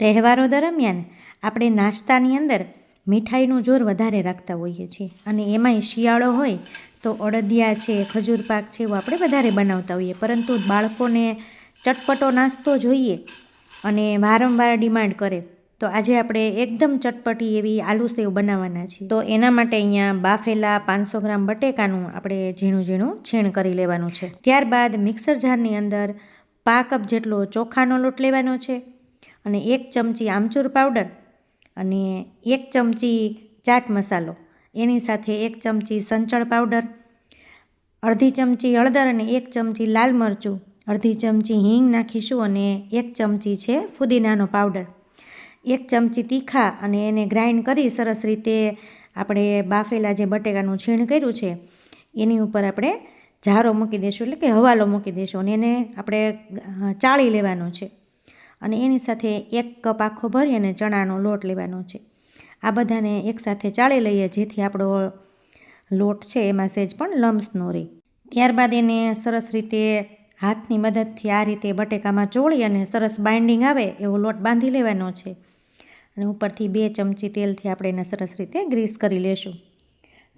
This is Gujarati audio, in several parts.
તહેવારો દરમિયાન આપણે નાસ્તાની અંદર મીઠાઈનું જોર વધારે રાખતા હોઈએ છીએ. અને એમાંય શિયાળો હોય તો અડદિયા છે, ખજૂર પાક છે એવું આપણે વધારે બનાવતા હોઈએ. પરંતુ બાળકોને ચટપટો નાસ્તો જોઈએ અને વારંવાર ડિમાન્ડ કરે, તો આજે આપણે એકદમ ચટપટી એવી આલુ સેવ બનાવવાના છીએ. તો એના માટે અહીંયા બાફેલા પાંચસો ગ્રામ બટેકાનું આપણે ઝીણું ઝીણું છીણ કરી લેવાનું છે. ત્યારબાદ મિક્સર જારની અંદર પા કપ જેટલો ચોખાનો લોટ લેવાનો છે અને એક ચમચી આમચૂર પાવડર અને એક ચમચી ચાટ મસાલો. એની સાથે એક ચમચી સંચળ પાવડર, અડધી ચમચી હળદર અને એક ચમચી લાલ મરચું, અડધી ચમચી હિંગ નાખીશું અને એક ચમચી છે ફુદીનાનો પાવડર. એક ચમચી તીખા અને એને ગ્રાઇન્ડ કરી સરસ રીતે આપણે બાફેલા જે બટેકાનું છીણ કર્યું છે, એની ઉપર આપણે ઝારો મૂકી દઈશું એટલે કે હવાલો મૂકી દઈશું અને એને આપણે ચાળી લેવાનો છે. અને એની સાથે એક કપ આખો ભરી અને ચણાનો લોટ લેવાનો છે. આ બધાને એકસાથે ચાળી લઈએ, જેથી આપણો લોટ છે એમાં સહેજ પણ લમ્સ ન રહે. ત્યારબાદ એને સરસ રીતે હાથની મદદથી આ રીતે બટેકામાં ચોળી અને સરસ બાઇન્ડિંગ આવે એવો લોટ બાંધી લેવાનો છે. અને ઉપરથી બે ચમચી તેલથી આપણે એને સરસ રીતે ગ્રીસ કરી લેશું.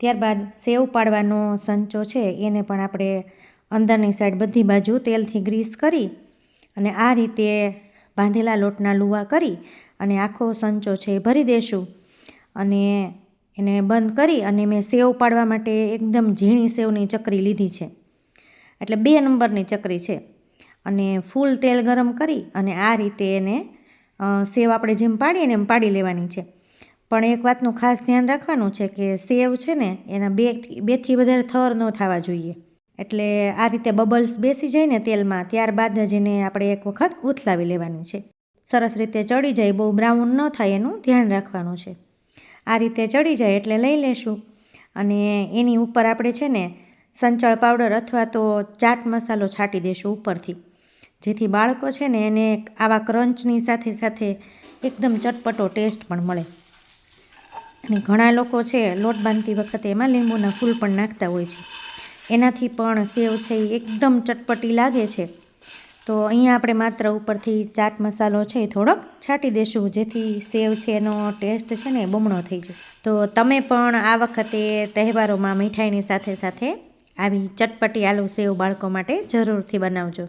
ત્યારબાદ સેવ પાડવાનો સંચો છે, એને પણ આપણે અંદરની સાઈડ બધી બાજુ તેલથી ગ્રીસ કરી અને આ રીતે બાંધેલા લોટના લુવા કરી અને આખો સંચો છે એ ભરી દેશું. અને એને બંધ કરી અને મેં સેવ પાડવા માટે એકદમ ઝીણી સેવની ચકરી લીધી છે. એટલે બે નંબરની ચકરી છે. અને ફૂલ તેલ ગરમ કરી અને આ રીતે એને સેવ આપણે જેમ પાડીએ ને એમ પાડી લેવાની છે. પણ એક વાતનું ખાસ ધ્યાન રાખવાનું છે કે સેવ છે ને એના બે બેથી વધારે થર ન થવા જોઈએ. એટલે આ રીતે બબલ્સ બેસી જાય ને તેલમાં, ત્યારબાદ જ એને આપણે એક વખત ઉથલાવી લેવાની છે. સરસ રીતે ચડી જાય, બહુ બ્રાઉન ન થાય એનું ધ્યાન રાખવાનું છે. આ રીતે ચડી જાય એટલે લઈ લેશું. અને એની ઉપર આપણે છે ને સંચળ પાવડર અથવા તો ચાટ મસાલો છાંટી દઈશું ઉપરથી. જેથી બાળકો છે ને એને આવા ક્રંચની સાથે સાથે એકદમ ચટપટો ટેસ્ટ પણ મળે. અને ઘણા લોકો છે, લોટ બાંધતી વખતે એમાં લીંબુના ફૂલ પણ નાખતા હોય છે. એનાથી પણ સેવ છે એ એકદમ ચટપટી લાગે છે. તો અહીંયા આપણે માત્ર ઉપરથી ચાટ મસાલો છે એ થોડોક છાંટી દેશું, જેથી સેવ છે એનો ટેસ્ટ છે ને બમણો થઈ જાય. તો તમે પણ આ વખતે તહેવારોમાં મીઠાઈની સાથે સાથે આવી ચટપટી આલુ સેવ બાળકો માટે જરૂરથી બનાવજો.